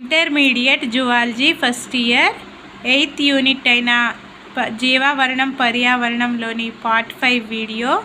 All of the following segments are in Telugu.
Intermediate zoology first year. Eighth unit అయిన ప- జీవావరణం పర్యావరణంలోని పార్ట్ ఫైవ్ వీడియో.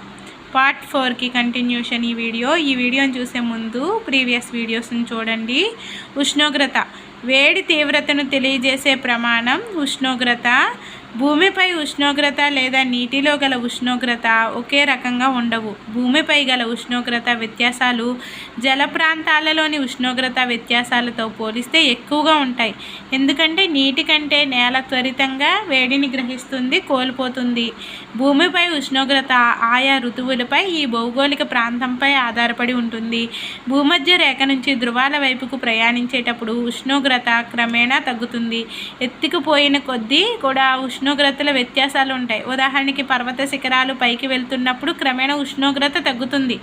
పార్ట్ ఫోర్కి కంటిన్యూషన్ ఈ వీడియో. ఈ వీడియోని చూసే ముందు ప్రీవియస్ వీడియోస్ని చూడండి. ఉష్ణోగ్రత. వేడి తీవ్రతను తెలియజేసే ప్రమాణం ఉష్ణోగ్రత. భూమిపై ఉష్ణోగ్రత లేదా నీటిలో గల ఉష్ణోగ్రత ఒకే రకంగా ఉండవు. భూమిపై గల ఉష్ణోగ్రత వ్యత్యాసాలు జల ప్రాంతాలలోని ఉష్ణోగ్రత వ్యత్యాసాలతో పోలిస్తే ఎక్కువగా ఉంటాయి. ఎందుకంటే నీటి కంటే నేల త్వరితంగా వేడిని గ్రహిస్తుంది కోల్పోతుంది. భూమిపై ఉష్ణోగ్రత ఆయా ఋతువులపై ఈ భౌగోళిక ప్రాంతంపై ఆధారపడి ఉంటుంది. భూమధ్య రేఖ నుంచి ధృవాల వైపుకు ప్రయాణించేటప్పుడు ఉష్ణోగ్రత క్రమేణా తగ్గుతుంది. ఎత్తుకుపోయిన కొద్దీ కూడా ఉష్ణోగ్రతల వ్యత్యాసాలు ఉంటాయి. ఉదాహరణకి పర్వత శిఖరాలు పైకి వెళ్తున్నప్పుడు క్రమేణా ఉష్ణోగ్రత తగ్గుతుంది.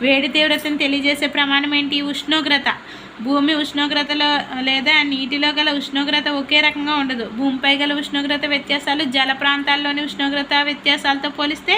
వేడి తీవ్రతను తెలియజేసే ప్రమాణం ఏంటి? ఉష్ణోగ్రత. భూమి ఉష్ణోగ్రతలో లేదా నీటిలో గల ఉష్ణోగ్రత ఒకే రకంగా ఉండదు. భూమిపై గల ఉష్ణోగ్రత వ్యత్యాసాలు జల ప్రాంతాల్లోని ఉష్ణోగ్రత వ్యత్యాసాలతో పోలిస్తే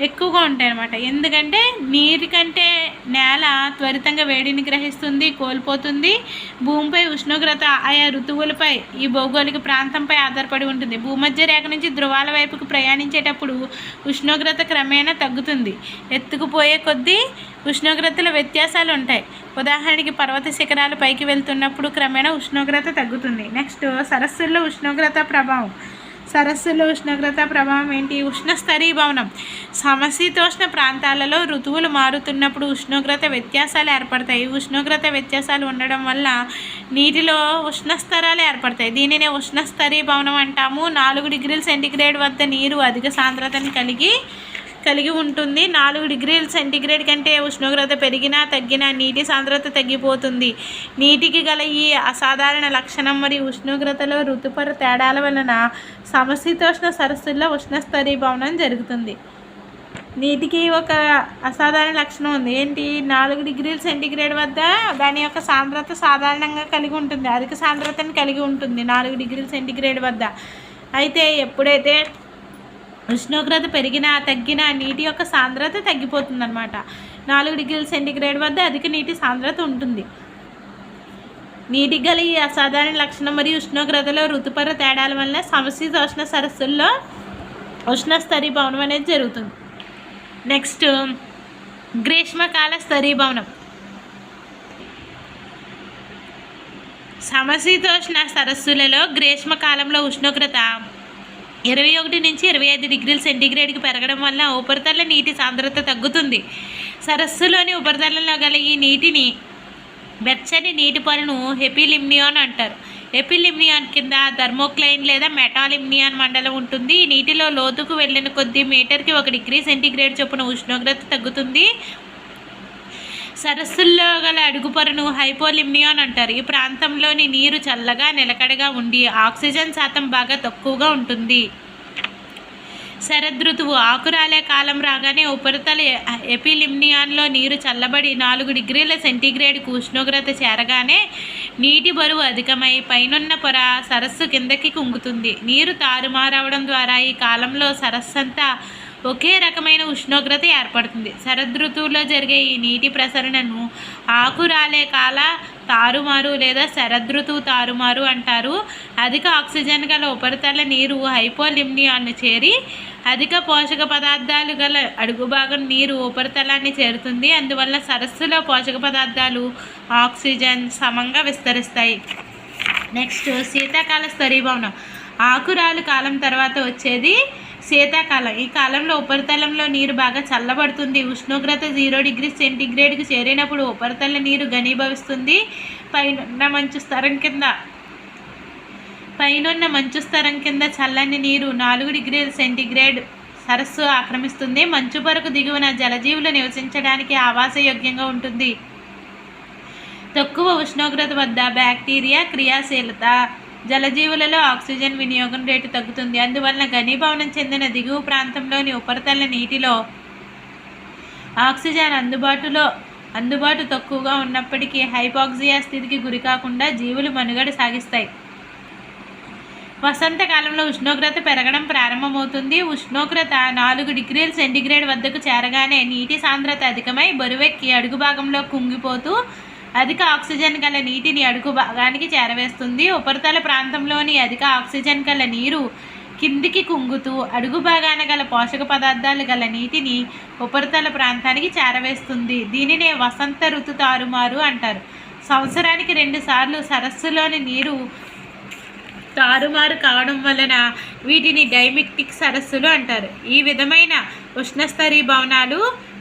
ఎక్కువగా ఉంటాయి అన్నమాట ఎందుకంటే నీరు కంటే నేల త్వరితంగా వేడిని గ్రహిస్తుంది కోల్పోతుంది. భూమిపై ఉష్ణోగ్రత ఆయా ఋతువులపై ఈ భౌగోళిక ప్రాంతంపై ఆధారపడి ఉంటుంది. భూమధ్య రేఖ నుంచి ధృవాల వైపుకు ప్రయాణించేటప్పుడు ఉష్ణోగ్రత క్రమేణా తగ్గుతుంది. ఎత్తుకుపోయే కొద్దీ ఉష్ణోగ్రతల వ్యత్యాసాలు ఉంటాయి. ఉదాహరణకి పర్వత శిఖరాలు పైకి వెళ్తున్నప్పుడు క్రమేణా ఉష్ణోగ్రత తగ్గుతుంది. నెక్స్ట్ సరస్సుల్లో ఉష్ణోగ్రత ప్రభావం. సరస్సులో ఉష్ణోగ్రత ప్రభావం ఏంటి? ఉష్ణ స్థరీభవనం సమశీతోష్ణ ప్రాంతాలలో ఋతువులు మారుతున్నప్పుడు ఉష్ణోగ్రత వ్యత్యాసాలు ఏర్పడతాయి. ఉష్ణోగ్రత వ్యత్యాసాలు ఉండడం వల్ల నీటిలో ఉష్ణస్తరాలు ఏర్పడతాయి. దీనినే ఉష్ణస్తరీభవనం అంటాము. నాలుగు డిగ్రీల సెంటిగ్రేడ్ వద్ద నీరు అధిక సాంద్రతను కలిగి కలిగి ఉంటుంది. నాలుగు డిగ్రీల సెంటీగ్రేడ్ కంటే ఉష్ణోగ్రత పెరిగినా తగ్గినా నీటి సాంద్రత తగ్గిపోతుంది. నీటికి గల ఈ అసాధారణ లక్షణం మరియు ఉష్ణోగ్రతలో ఋతుపర తేడాల వలన సమశీతోష్ణ సరస్సుల్లో ఉష్ణస్థరీభవనం జరుగుతుంది. నీటికి ఒక అసాధారణ లక్షణం ఉంది. ఏంటి? నాలుగు డిగ్రీల సెంటీగ్రేడ్ వద్ద దాని యొక్క సాంద్రత సాధారణంగా కలిగి ఉంటుంది. అధిక సాంద్రతను కలిగి ఉంటుంది నాలుగు డిగ్రీల సెంటీగ్రేడ్ వద్ద. అయితే ఎప్పుడైతే ఉష్ణోగ్రత పెరిగినా తగ్గినా నీటి యొక్క సాంద్రత తగ్గిపోతుందన్నమాట. నాలుగు డిగ్రీల సెంటిగ్రేడ్ వద్ద అధిక నీటి సాంద్రత ఉంటుంది. నీటి గల ఈ అసాధారణ లక్షణం మరియు ఉష్ణోగ్రతలో ఋతుపర తేడాల వల్ల సమశీతోష్ణ సరస్సుల్లో ఉష్ణ స్థరీభవనం అనేది జరుగుతుంది. నెక్స్ట్ గ్రీష్మకాల స్థరీభవనం సమశీతోష్ణ సరస్సులలో గ్రీష్మకాలంలో ఉష్ణోగ్రత ఇరవై ఒకటి నుంచి ఇరవై ఐదు డిగ్రీల సెంటీగ్రేడ్కి పెరగడం వల్ల ఉపరితల నీటి సాంద్రత తగ్గుతుంది. సరస్సులోని ఉపరితలంలో గల ఈ నీటిని వెచ్చని నీటి పనులను హెపిలిమ్నియాన్ అంటారు. ఎపిలిమ్నియాన్ కింద థర్మోక్లైన్ లేదా మెటాలిమ్నియాన్ మండలం ఉంటుంది. ఈ నీటిలో లోతుకు వెళ్ళిన కొద్దీ మీటర్కి ఒక డిగ్రీ సెంటీగ్రేడ్ చొప్పున ఉష్ణోగ్రత తగ్గుతుంది. సరస్సుల్లో గల అడుగు పొరను హైపోలిమ్నియాన్ అంటారు. ఈ ప్రాంతంలోని నీరు చల్లగా నిలకడగా ఉండి ఆక్సిజన్ శాతం బాగా తక్కువగా ఉంటుంది. శరదృతువు ఆకురాలే కాలం రాగానే ఉపరితల ఎపిలిమ్నియాన్లో నీరు చల్లబడి నాలుగు డిగ్రీల సెంటీగ్రేడ్కు ఉష్ణోగ్రత చేరగానే నీటి బరువు అధికమై పైనున్న పొర సరస్సు కిందకి కుంగుతుంది. నీరు తారుమారవడం ద్వారా ఈ కాలంలో సరస్సంతా ఒకే రకమైన ఉష్ణోగ్రత ఏర్పడుతుంది. శరదృతువులో జరిగే ఈ నీటి ప్రసరణను ఆకురాలే కాల తారుమారు లేదా శరదృతువు తారుమారు అంటారు. అధిక ఆక్సిజన్ గల ఉపరితల నీరు హైపోలిమ్నియాన్ని చేరి అధిక పోషక పదార్థాలు గల అడుగు భాగం నీరు ఉపరితలాన్ని చేరుతుంది. అందువల్ల సరస్సులో పోషక పదార్థాలు ఆక్సిజన్ సమంగా విస్తరిస్తాయి. నెక్స్ట్ శీతాకాల స్థరీభవనం ఆకురాలు కాలం తర్వాత వచ్చేది శీతాకాలం. ఈ కాలంలో ఉపరితలంలో నీరు బాగా చల్లబడుతుంది. ఉష్ణోగ్రత జీరో డిగ్రీ సెంటీగ్రేడ్కి చేరినప్పుడు ఉపరితల నీరు ఘనీభవిస్తుంది. పైన మంచు స్థరం కింద పైనున్న మంచు స్థరం కింద చల్లని నీరు నాలుగు డిగ్రీల సెంటీగ్రేడ్ సరస్సు ఆక్రమిస్తుంది. మంచు పొరకు దిగువన జలజీవులు నివసించడానికి ఆవాసయోగ్యంగా ఉంటుంది. తక్కువ ఉష్ణోగ్రత వద్ద బ్యాక్టీరియా క్రియాశీలత జలజీవులలో ఆక్సిజన్ వినియోగం రేటు తగ్గుతుంది. అందువలన ఘనీభవనం చెందిన దిగువ ప్రాంతంలోని ఉపరితల నీటిలో ఆక్సిజన్ అందుబాటులో అందుబాటు తక్కువగా ఉన్నప్పటికీ హైపాక్సియా స్థితికి గురికాకుండా జీవులు మనుగడ సాగిస్తాయి. వసంతకాలంలో ఉష్ణోగ్రత పెరగడం ప్రారంభమవుతుంది. ఉష్ణోగ్రత నాలుగు డిగ్రీల సెంటిగ్రేడ్ వద్దకు చేరగానే నీటి సాంద్రత అధికమై బరువెక్కి అడుగు భాగంలో కుంగిపోతూ అధిక ఆక్సిజన్ గల నీటిని అడుగు భాగానికి చేరవేస్తుంది. ఉపరితల ప్రాంతంలోని అధిక ఆక్సిజన్ గల నీరు కిందికి కుంగుతూ అడుగు భాగాన గల పోషక పదార్థాలు గల నీటిని ఉపరితల ప్రాంతానికి చేరవేస్తుంది. దీనినే వసంత ఋతు తారుమారు అంటారు. సంవత్సరానికి రెండుసార్లు సరస్సులోని నీరు తారుమారు కావడం వలన వీటిని డైమిక్టిక్ సరస్సులు అంటారు. ఈ విధమైన ఉష్ణస్థరీ భవనాలు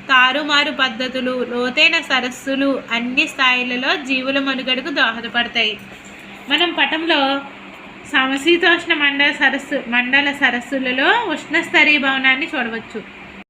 తారుమారు పద్ధతులు లోతైన సరస్సులు అన్ని స్థాయిలలో జీవుల మనుగడకు దోహదపడతాయి. మనం పటంలో సమశీతోష్ణ మండల సరస్సు మండల సరస్సులలో ఉష్ణస్తరీ భవనాన్ని చూడవచ్చు.